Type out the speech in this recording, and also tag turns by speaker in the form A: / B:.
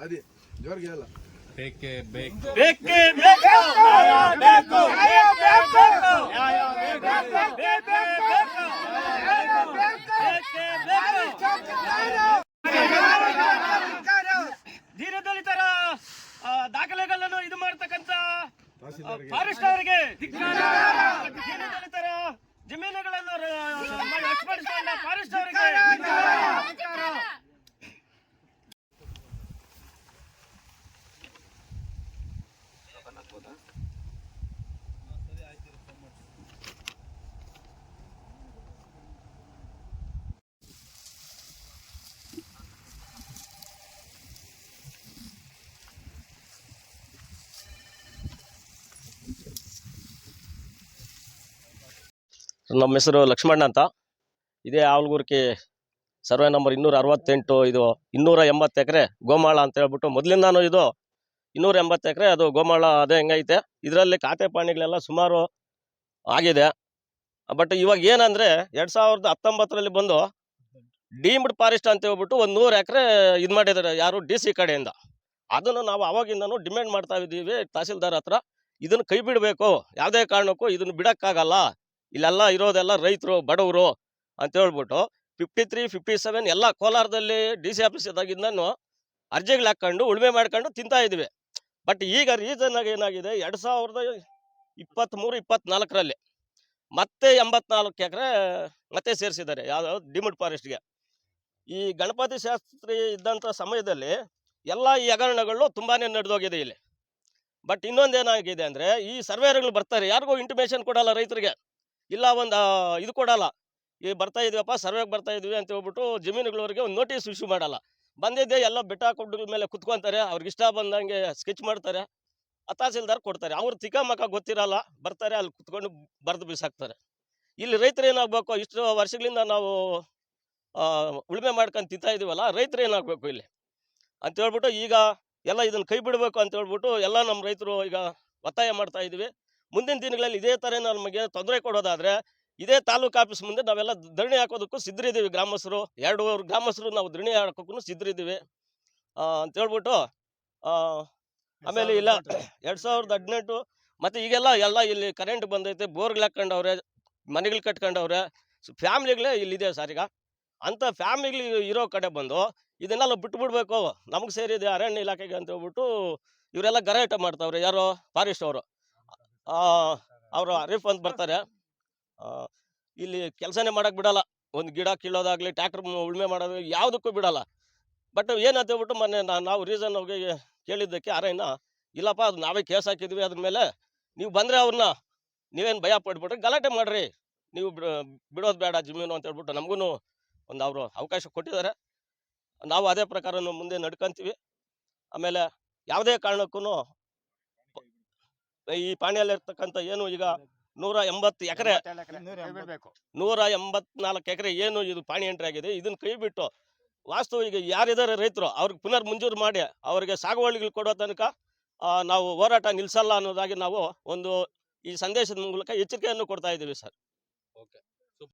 A: ಅದೇ ಜೋರ್ಗೆ
B: ಬೇಕೇ ಬೇಕು
C: ದೀನದಲಿತರ ದಾಖಲೆಗಳನ್ನು ಇದು ಮಾಡ್ತಕ್ಕಂತ ಫಾರೆಸ್ಟ್ ಅವರಿಗೆ ದೀನದಲಿತರ ಜಮೀನುಗಳನ್ನು ಫಾರೆಸ್ಟ್ ಅವರಿಗೆ
D: ನಮ್ಮ ಹೆಸರು ಲಕ್ಷ್ಮಣ್ಣ ಅಂತ. ಇದೇ ಆವಲ್ಗೂರ್ಕಿ ಸರ್ವೆ ನಂಬರ್ ಇನ್ನೂರ ಅರವತ್ತೆಂಟು ಇದು ಇನ್ನೂರ ಎಂಬತ್ತು ಎಕರೆ ಗೋಮಾಳ ಅಂತ ಹೇಳ್ಬಿಟ್ಟು ಮೊದಲಿಂದಾನು ಇದು ಇನ್ನೂರ ಎಂಬತ್ತು ಎಕರೆ, ಅದು ಗೋಮಾಳ, ಅದೇ ಹೆಂಗೈತೆ. ಇದರಲ್ಲಿ ಖಾತೆ ಪಾಣಿಗಳೆಲ್ಲ ಸುಮಾರು ಆಗಿದೆ. ಬಟ್ ಇವಾಗ ಏನಂದ್ರೆ, ಎರಡು ಸಾವಿರದ ಹತ್ತೊಂಬತ್ತರಲ್ಲಿ ಬಂದು ಡೀಮ್ಡ್ ಫಾರೆಸ್ಟ್ ಅಂತ ಹೇಳ್ಬಿಟ್ಟು ಒಂದು ನೂರು ಎಕರೆ ಇದು ಮಾಡಿದ್ದಾರೆ ಯಾರು ಡಿ ಸಿ ಕಡೆಯಿಂದ. ಅದನ್ನು ನಾವು ಅವಾಗಿಂದನೂ ಡಿಮ್ಯಾಂಡ್ ಮಾಡ್ತಾ ಇದ್ದೀವಿ ತಹಸೀಲ್ದಾರ್ ಹತ್ರ. ಇದನ್ನು ಕೈ ಬಿಡಬೇಕು. ಯಾವುದೇ ಕಾರಣಕ್ಕೂ ಇದನ್ನು ಬಿಡೋಕ್ಕಾಗಲ್ಲ. ಇಲ್ಲೆಲ್ಲ ಇರೋದೆಲ್ಲ ರೈತರು, ಬಡವರು ಅಂತ ಹೇಳ್ಬಿಟ್ಟು ಫಿಫ್ಟಿ ತ್ರೀ ಫಿಫ್ಟಿ ಸೆವೆನ್ ಎಲ್ಲ ಕೋಲಾರದಲ್ಲಿ ಡಿ ಸಿ ಆಫೀಸ್ ಇದ್ದಾಗಿಂದನು ಅರ್ಜಿಗಳು ಹಾಕ್ಕೊಂಡು ಉಳುಮೆ ಮಾಡ್ಕೊಂಡು ತಿಂತಾ ಇದ್ವಿ ಬಟ್ ಈಗ ರೀಸನ್ ಆಗಿ ಏನಾಗಿದೆ? ಎರಡು ಸಾವಿರದ ಇಪ್ಪತ್ತ್ಮೂರು ಇಪ್ಪತ್ನಾಲ್ಕರಲ್ಲಿ ಮತ್ತೆ ಎಂಬತ್ನಾಲ್ಕು ಎಕರೆ ಮತ್ತೆ ಸೇರಿಸಿದ್ದಾರೆ. ಯಾವ್ದು ಡಿಮಿಡ್ ಫಾರೆಸ್ಟ್ಗೆ ಈ ಗಣಪತಿ ಶಾಸ್ತ್ರಿ ಇದ್ದಂಥ ಸಮಯದಲ್ಲಿ ಎಲ್ಲ ಈ ಹಗರಣಗಳು ತುಂಬಾನೇ ನಡೆದೋಗಿದೆ ಇಲ್ಲಿ. ಬಟ್ ಇನ್ನೊಂದೇನಾಗಿದೆ ಅಂದರೆ, ಈ ಸರ್ವೇರ್ಗಳು ಬರ್ತಾರೆ. ಯಾರಿಗೂ ಇಂಟಿಮೇಷನ್ ಕೊಡಲ್ಲ ರೈತರಿಗೆ. ಇಲ್ಲ ಒಂದು ಇದು ಕೊಡಲ್ಲ. ಈ ಬರ್ತಾ ಇದೀವಪ್ಪ, ಸರ್ವೆಗೆ ಬರ್ತಾ ಇದೀವಿ ಅಂತ ಹೇಳ್ಬಿಟ್ಟು ಜಮೀನುಗಳವರಿಗೆ ಒಂದು ನೋಟಿಸ್ ಇಶ್ಯೂ ಮಾಡಲ್ಲ. ಬಂದಿದ್ದೆ, ಎಲ್ಲ ಬೆಟ್ಟ ಗುಡ್ಡಗಳ ಮೇಲೆ ಕುತ್ಕೊಂತಾರೆ, ಅವ್ರಿಗೆ ಇಷ್ಟ ಬಂದಂಗೆ ಸ್ಕೆಚ್ ಮಾಡ್ತಾರೆ, ಆ ಕೊಡ್ತಾರೆ. ಅವ್ರು ತಿಕ್ಕಮಕ್ಕ ಗೊತ್ತಿರಲ್ಲ, ಬರ್ತಾರೆ, ಅಲ್ಲಿ ಕುತ್ಕೊಂಡು ಬರೆದು ಬಿಸಾಕ್ತಾರೆ. ಇಲ್ಲಿ ರೈತರು ಏನಾಗಬೇಕು, ಇಷ್ಟು ವರ್ಷಗಳಿಂದ ನಾವು ಉಳುಮೆ ಮಾಡ್ಕೊಂಡು ತಿಂತಾ ಇದೀವಲ್ಲ, ರೈತರು ಏನಾಗಬೇಕು ಇಲ್ಲಿ? ಅಂತ ಹೇಳ್ಬಿಟ್ಟು ಈಗ ಎಲ್ಲ ಇದನ್ನು ಕೈ ಬಿಡಬೇಕು ಅಂತ ಹೇಳ್ಬಿಟ್ಟು ಎಲ್ಲ ನಮ್ಮ ರೈತರು ಈಗ ಒತ್ತಾಯ ಮಾಡ್ತಾ ಇದ್ದೀವಿ ಮುಂದಿನ ದಿನಗಳಲ್ಲಿ ಇದೇ ಥರ ನಮಗೆ ತೊಂದರೆ ಕೊಡೋದಾದ್ರೆ ಇದೇ ತಾಲೂಕು ಆಫೀಸ್ ಮುಂದೆ ನಾವೆಲ್ಲ ಧರಣಿ ಹಾಕೋದಕ್ಕೂ ಸಿದ್ಧರಿದ್ದೀವಿ. ಗ್ರಾಮಸ್ಥರು ಎರಡು ಗ್ರಾಮಸ್ಥರು ನಾವು ಧರಣಿ ಹಾಕೋಕ್ಕೂ ಸಿದ್ಧರಿದ್ದೀವಿ. ಅಂತ ಹೇಳ್ಬಿಟ್ಟು ಆಮೇಲೆ ಇಲ್ಲ ಎರಡ್ ಸಾವಿರದ ಹದಿನೆಂಟು ಮತ್ತೆ ಈಗೆಲ್ಲ ಎಲ್ಲ ಇಲ್ಲಿ ಕರೆಂಟ್ ಬಂದೈತೆ ಬೋರ್ಗಳು ಹಾಕೊಂಡವ್ರೆ ಮನೆಗಳು ಕಟ್ಕೊಂಡವ್ರೆ ಫ್ಯಾಮ್ಲಿಗಳೇ ಇಲ್ಲಿದೆ ಸರ್ ಈಗ. ಅಂಥ ಫ್ಯಾಮಿಲಿ ಇರೋ ಕಡೆ ಬಂದು ಇದನ್ನೆಲ್ಲ ಬಿಟ್ಬಿಡ್ಬೇಕು ನಮ್ಗೆ ಸೇರಿದೆ ಅರಣ್ಯ ಇಲಾಖೆಗೆ ಅಂತ ಹೇಳ್ಬಿಟ್ಟು ಇವರೆಲ್ಲ ಗಲಾಟೆ ಮಾಡ್ತಾವ್ರೆ ಯಾರು ಫಾರೆಸ್ಟ್ ಅವರು. ಅವರು ಹರೀಫ್ ಅಂತ ಬರ್ತಾರೆ. ಇಲ್ಲಿ ಕೆಲಸನೇ ಮಾಡಕ್ಕೆ ಬಿಡಲ್ಲ. ಒಂದು ಗಿಡ ಕೀಳೋದಾಗಲಿ ಟ್ಯಾಕ್ಟ್ರ್ ಉಳುಮೆ ಮಾಡೋದು ಯಾವುದಕ್ಕೂ ಬಿಡಲ್ಲ. ಬಟ್ ಏನಂತ ಹೇಳ್ಬಿಟ್ಟು ಮೊನ್ನೆ ನಾವು ರೀಸನ್ ಹೋಗಿ ಕೇಳಿದ್ದಕ್ಕೆ ಅರಣ್ಯ ಇಲ್ಲಪ್ಪ, ಅದು ನಾವೇ ಕೇಸ್ ಹಾಕಿದ್ವಿ, ಅದ್ರ ಮೇಲೆ ನೀವು ಬಂದರೆ ಅವ್ರನ್ನ ನೀವೇನು ಭಯ ಪಡ್ಬಿಟ್ರೆ ಗಲಾಟೆ ಮಾಡ್ರಿ. ನೀವು ಬಿಡ- ಬಿಡೋದು ಬೇಡ ಜಮೀನು, ಅಂತ ಹೇಳ್ಬಿಟ್ಟು ನಮಗೂ ಒಂದು ಅವರು ಅವಕಾಶ ಕೊಟ್ಟಿದ್ದಾರೆ. ನಾವು ಅದೇ ಪ್ರಕಾರ ಮುಂದೆ ನಡ್ಕೊಂತೀವಿ. ಆಮೇಲೆ ಯಾವುದೇ ಕಾರಣಕ್ಕೂ ಈ ಪಾಣಿಯಲ್ಲಿರ್ತಕ್ಕಂಥ ಏನು ಈಗ ನೂರ ಎಂಬತ್ತು ಎಕರೆ ನೂರ ಎಂಬತ್ನಾಲ್ಕು ಎಕರೆ ಏನು ಇದು ಪಾಣಿ ಎಂಟ್ರಿ ಆಗಿದೆ ಇದನ್ನ ಕೈ ಬಿಟ್ಟು ವಾಸ್ತು ಈಗ ಯಾರಿದ್ದಾರೆ ರೈತರು ಅವ್ರಿಗೆ ಪುನರ್ ಮಂಜೂರು ಮಾಡಿ ಅವರಿಗೆ ಸಾಗುವಳಿಗಳು ಕೊಡೋ ತನಕ ನಾವು ಹೋರಾಟ ನಿಲ್ಲಿಸಲ್ಲ ಅನ್ನೋದಾಗಿ ನಾವು ಒಂದು ಈ ಸಂದೇಶದ ಮೂಲಕ ಎಚ್ಚರಿಕೆಯನ್ನು ಕೊಡ್ತಾ ಇದ್ದೀವಿ ಸರ್.
B: ಓಕೆ.